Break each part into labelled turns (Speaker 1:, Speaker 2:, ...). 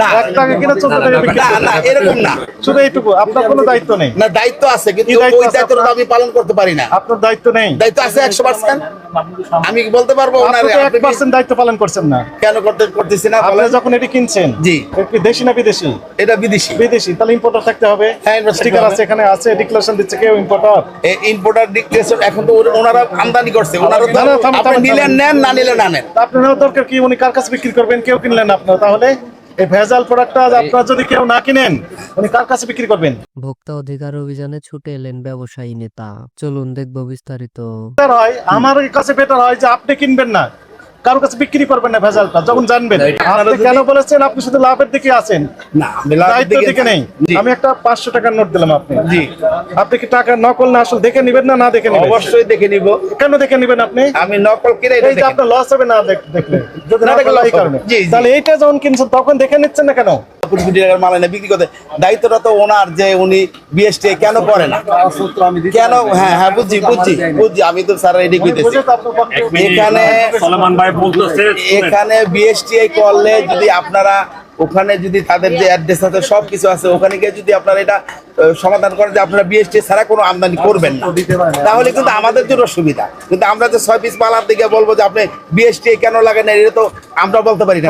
Speaker 1: না।
Speaker 2: টাকা কিনে টাকা
Speaker 1: না এরকম না।
Speaker 2: শুধু এইটুকু আপনার কোনো দায়িত্ব নেই।
Speaker 1: না দায়িত্ব আছে কিন্তু ওই দায়িত্বটা আমি পালন করতে পারি না।
Speaker 2: আপনার দায়িত্ব নেই।
Speaker 1: দায়িত্ব আছে একশো পার্সেন্ট আমি বলতে পারব
Speaker 2: দায়িত্ব পালন করছেন না।
Speaker 1: কেন করতে করতেছি না?
Speaker 2: আপনি যখন এটি কিনছেন
Speaker 1: জি।
Speaker 2: দেশি না বিদেশি?
Speaker 1: এটা বিদেশি।
Speaker 2: বিদেশি তাহলে ইম্পোর্টার থাকতে হবে।
Speaker 1: হ্যাঁ,
Speaker 2: স্টিকার আছে এখানে আছে ডিক্লারেশন দিচ্ছে কেউ ইম্পোর্টার
Speaker 1: ইম্পোর্টার ডিক্লেরেশন এখন তো ওনারা আমদানি করছে। ওনারা আপনি নিলেন নেন না নিলে না নেন।
Speaker 2: আপনার দরকার কি? উনি কার কাছে বিক্রি করবেন? কেউ কিনলেন আপনার তাহলে? এই ভেজাল প্রোডাক্টটা আপনার যদি কেউ না কিনেন উনি কার কাছে বিক্রি করবেন?
Speaker 3: ভোক্তা অধিকার অভিযানে ছুটে এলেন ব্যবসায়ী নেতা। চলুন দেখব বিস্তারিত।
Speaker 2: বেটার হয় আমার কাছে বেটার হয় যে আপনি কিনবেন না। কারও কাছে বিক্রি করবেন না ভেজালটা যখন জানবেন। আপনি কেন বলেছেন? আপনি শুধু লাভের দিকে আছেন।
Speaker 1: না আমি লাভের
Speaker 2: দায়িত্ব
Speaker 1: দিকে-
Speaker 2: নেই। আমি একটা পাঁচশো টাকার নোট দিলাম আপনি।
Speaker 1: জি।
Speaker 2: আপনি কি টাকা নকল না আসল দেখে নিবেন না না দেখে নিবেন?
Speaker 1: অবশ্যই দেখে নিব।
Speaker 2: কেন দেখে নিবেন আপনি?
Speaker 1: আমি নকল কিনে
Speaker 2: এই যে
Speaker 1: দেখে
Speaker 2: আপনার লস হবে না দেখ- দেখলে। যদি
Speaker 1: না দেখলে
Speaker 2: এই কারণে। তাহলে এইটা যখন কিনছেন তখন দেখে নিচ্ছেন না কেন?
Speaker 1: কোটি কোটি টাকার মাল এনে বিক্রি করতে দায়িত্বটা তো ওনার যে উনি বিএসটি কেন করে না? কেন হ্যাঁ হ্যাঁ বুঝছি বুঝছি। বুঝছি আমি তো স্যার এটি এখানে
Speaker 4: সলমান ভাই
Speaker 1: এখানে বিএসটিআই করলে যদি আপনারা ওখানে যদি তাদের যে অ্যাড্রেস আছে সব কিছু আছে ওখানে গিয়ে যদি আপনারা এটা সমাধান করেন যে আপনারা বিএসটি ছাড়া কোনো আমদানি করবেন না। তাহলে কিন্তু আমাদের জন্য সুবিধা। কিন্তু আমরা যে ছয় পিস মালার দিকে বলব যে আপনি বিএসটি কেন লাগেন না এটা তো আমরা বলতে পারি না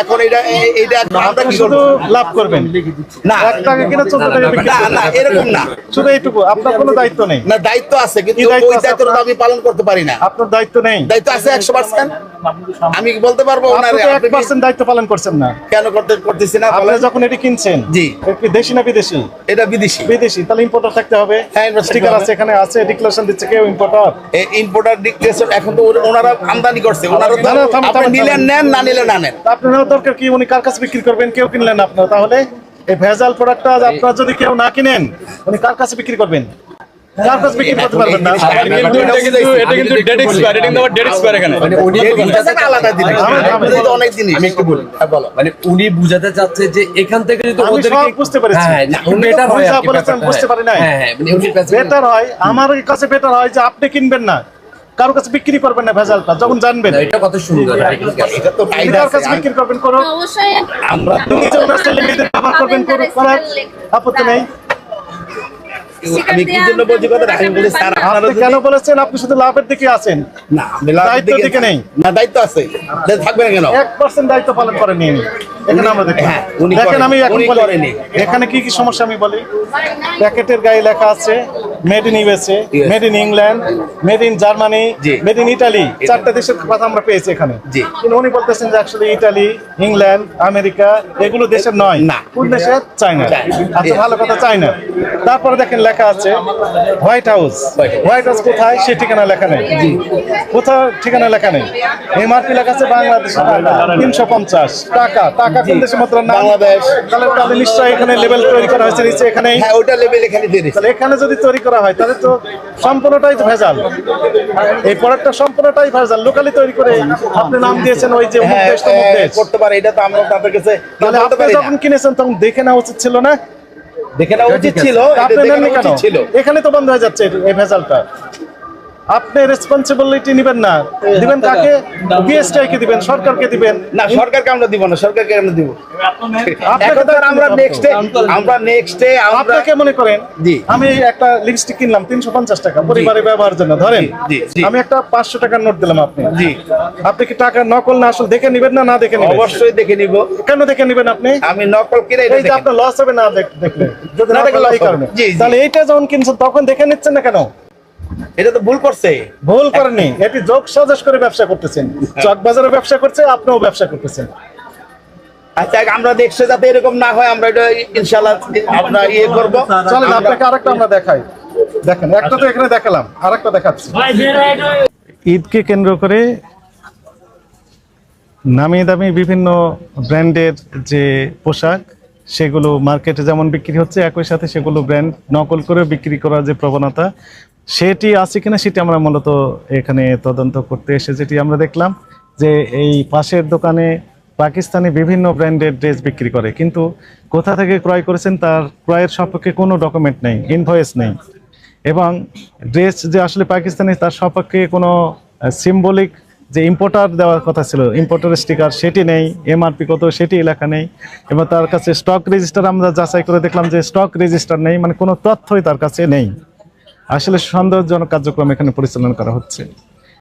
Speaker 1: এখন এটা এইটা আমরা কি করব?
Speaker 2: লাভ করবেন।
Speaker 1: না। না এরকম না।
Speaker 2: শুধু এইটুকু আপনার কোনো দায়িত্ব নেই।
Speaker 1: না দায়িত্ব আছে কিন্তু ওই দায়িত্বটা আমি পালন করতে পারি না।
Speaker 2: আপনার দায়িত্ব নেই।
Speaker 1: দায়িত্ব আছে একশো পার্সেন্ট আমি বলতে পারব ওনারে?
Speaker 2: এক পার্সেন্ট দায়িত্ব পালন করছেন না।
Speaker 1: কেন করতে করতেছি না?
Speaker 2: আপনি যখন এটি কিনছেন
Speaker 1: জি।
Speaker 2: দেশি না বিদেশি
Speaker 1: এটা বিদেশি।
Speaker 2: বিদেশি তাহলে ইম্পোর্টার থাকতে হবে।
Speaker 1: হ্যাঁ,
Speaker 2: স্টিকার আছে এখানে আছে ডিক্লারেশন দিচ্ছে কেউ ইম্পোর্টার
Speaker 1: ইম্পোর্টার ডিক্লারেশন এখন তো ওনারা আমদানি করছে। ওনারা আপনি নিলেন নেন না নিলে না নেন।
Speaker 2: আপনার দরকার কি? উনি কার কাছে বিক্রি করবেন? কেউ কিনলেন আপনার। তাহলে এই ভেজাল প্রোডাক্টটা আপনার যদি কেউ না কিনেন উনি কার কাছে বিক্রি করবেন?
Speaker 1: হ্যাঁ,
Speaker 5: মানে উনি বুঝাতে চাচ্ছে যে এখান থেকে যদি
Speaker 2: বুঝতে।
Speaker 5: হ্যাঁ হয়। হ্যাঁ হ্যাঁ মানে
Speaker 2: বেটার হয় আমার কাছে বেটার হয় যে আপনি কিনবেন না। কারও কাছে বিক্রি করবেন না ভেজালটা যখন জানবেন।
Speaker 5: এটা কত সুন্দর ঠিক আছে।
Speaker 1: এটা তো
Speaker 2: কার কাছে বিক্রি করবেন করো
Speaker 6: অবশ্যই
Speaker 1: আমরা তো
Speaker 2: নিজে ওনার লিমিটেড ব্যবহার করবেন করার আপত্তি নেই।
Speaker 1: আমি কি জন্য বলছি কথা আমি বলি স্যার আপনারা
Speaker 2: কেন বলেছেন আপনি শুধু লাভের দিকে আছেন?
Speaker 1: না আমি লাভের
Speaker 2: দিকে নেই।
Speaker 1: না দায়িত্ব আছে। থাকবে না কেন?
Speaker 2: দায়িত্ব পালন করেনি উনি। এখানে আমরা দেখি
Speaker 1: হ্যাঁ,
Speaker 2: দেখেন আমি এখন বলি এখানে কি কি সমস্যা আমি বলি? প্যাকেটের গায়ে লেখা আছে made in USA made in England made in Germany made in Italy চারটা দেশের কথা আমরা পেয়েছি এখানে। কিন্তু উনি বলতেছেন যে অ্যাকচুয়ালি ইটালি ইংল্যান্ড আমেরিকা এগুলো দেশের নয়।
Speaker 1: না।
Speaker 2: কোন দেশের? চায়না। আচ্ছা ভালো কথা চায়না তারপরে দেখেন লেখা আছে হোয়াইট হাউস হোয়াইট হাউস কোথায়? সে ঠিকানা লেখা নেই। কোথাও ঠিকানা লেখা নেই। এমআরপি লেখা আছে বাংলাদেশের টাকা। তিনশো পঞ্চাশ। টাকা। টাকা কোন দেশের মতো নাম
Speaker 1: বাংলাদেশ।
Speaker 2: তাহলে তাহলে নিশ্চয়ই এখানে লেভেল তৈরি করা হয়েছে নিচে এখানেই।
Speaker 1: হ্যাঁ ওইটা লেভেল এখানে দিয়ে
Speaker 2: এখানে যদি তৈরি করা হয় তাদের তো সম্পূর্ণটাই তো ভেজাল। এই প্রোডাক্টটা সম্পূর্ণটাই ভেজাল। লোকালি তৈরি করে আপনি নাম দিয়েছেন ওই যে
Speaker 1: হ্যাঁ। করতে পারে এটা তো আমরা তাদের কাছে
Speaker 2: তাহলে আপনি যখন কিনেছেন তখন দেখে নেওয়া উচিত ছিল না?
Speaker 1: দেখে নেওয়া উচিত ছিল।
Speaker 2: এখানে তো বন্ধ হয়ে যাচ্ছে এই ভেজালটা। আপনি রেসপন্সিবিলিটি নেবেন না। দিবেন কাকে? বিএসটিআই কে দিবেন সরকারকে দিবেন।
Speaker 1: না সরকারকে আমরা দিব না সরকারকে আমরা দিব।
Speaker 2: আপনাকে
Speaker 1: এখন তো আমরা নেক্সটে। আমরা নেক্সটে
Speaker 2: আপনাকে মনে করেন। আমি একটা লিপস্টিক কিনলাম তিনশো পঞ্চাশ টাকা পরিবারে ব্যবহারের জন্য ধরেন। আমি একটা পাঁচশো টাকার নোট দিলাম আপনি।
Speaker 1: জি।
Speaker 2: আপনি কি টাকা নকল না আসল দেখে নিবেন না না দেখে নিবেন?
Speaker 1: অবশ্যই দেখে নিব।
Speaker 2: কেন দেখে নিবেন আপনি?
Speaker 1: আমি নকল কিনে
Speaker 2: এই যে আপনার লস হবে না দেখ- দেখলে। যদি
Speaker 1: না দেখলে
Speaker 2: এই কারণে। তাহলে এইটা যখন কিনছেন তখন দেখে নিচ্ছেন না কেন?
Speaker 1: এটা তো ভুল করছে।
Speaker 2: ভুল করেনি। এটি যোগ সাজস করে ব্যবসা করতেছেন। চক বাজারে ব্যবসা করছে আপনিও ব্যবসা করতেছেন।
Speaker 1: আচ্ছা আমরা নেক্সটে যাতে এরকম না হয় আমরা এটা ইনশাআল্লাহ আমরা ইয়ে করব।
Speaker 2: চলেন আপনাকে আরেকটা আমরা দেখাই। দেখেন একটা তো এখানে দেখালাম আরেকটা দেখাচ্ছি। ঈদকে কেন্দ্র করে নামি দামি বিভিন্ন ব্র্যান্ডের যে পোশাক সেগুলো মার্কেটে যেমন বিক্রি হচ্ছে একই সাথে সেগুলো ব্র্যান্ড নকল করে বিক্রি করার যে প্রবণতা সেটি আছে কিনা সেটি আমরা মূলত এখানে তদন্ত করতে এসে যেটি আমরা দেখলাম যে এই পাশের দোকানে পাকিস্তানি বিভিন্ন ব্র্যান্ডের ড্রেস বিক্রি করে। কিন্তু কোথা থেকে ক্রয় করেছেন তার ক্রয়ের সপক্ষে কোনো ডকুমেন্ট নেই ইনভয়েস নেই। এবং ড্রেস যে আসলে পাকিস্তানি তার সপক্ষে কোনো সিম্বলিক যে ইম্পোর্টার দেওয়ার কথা ছিল ইম্পোর্টার স্টিকার সেটি নেই এমআরপি কত সেটি এলাকা নেই। এবং তার কাছে স্টক রেজিস্টার আমরা যাচাই করে দেখলাম যে স্টক রেজিস্টার নেই মানে কোনো তথ্যই তার কাছে নেই। আসলে সন্দেহজনক কার্যক্রম এখানে পরিচালনা করা হচ্ছে।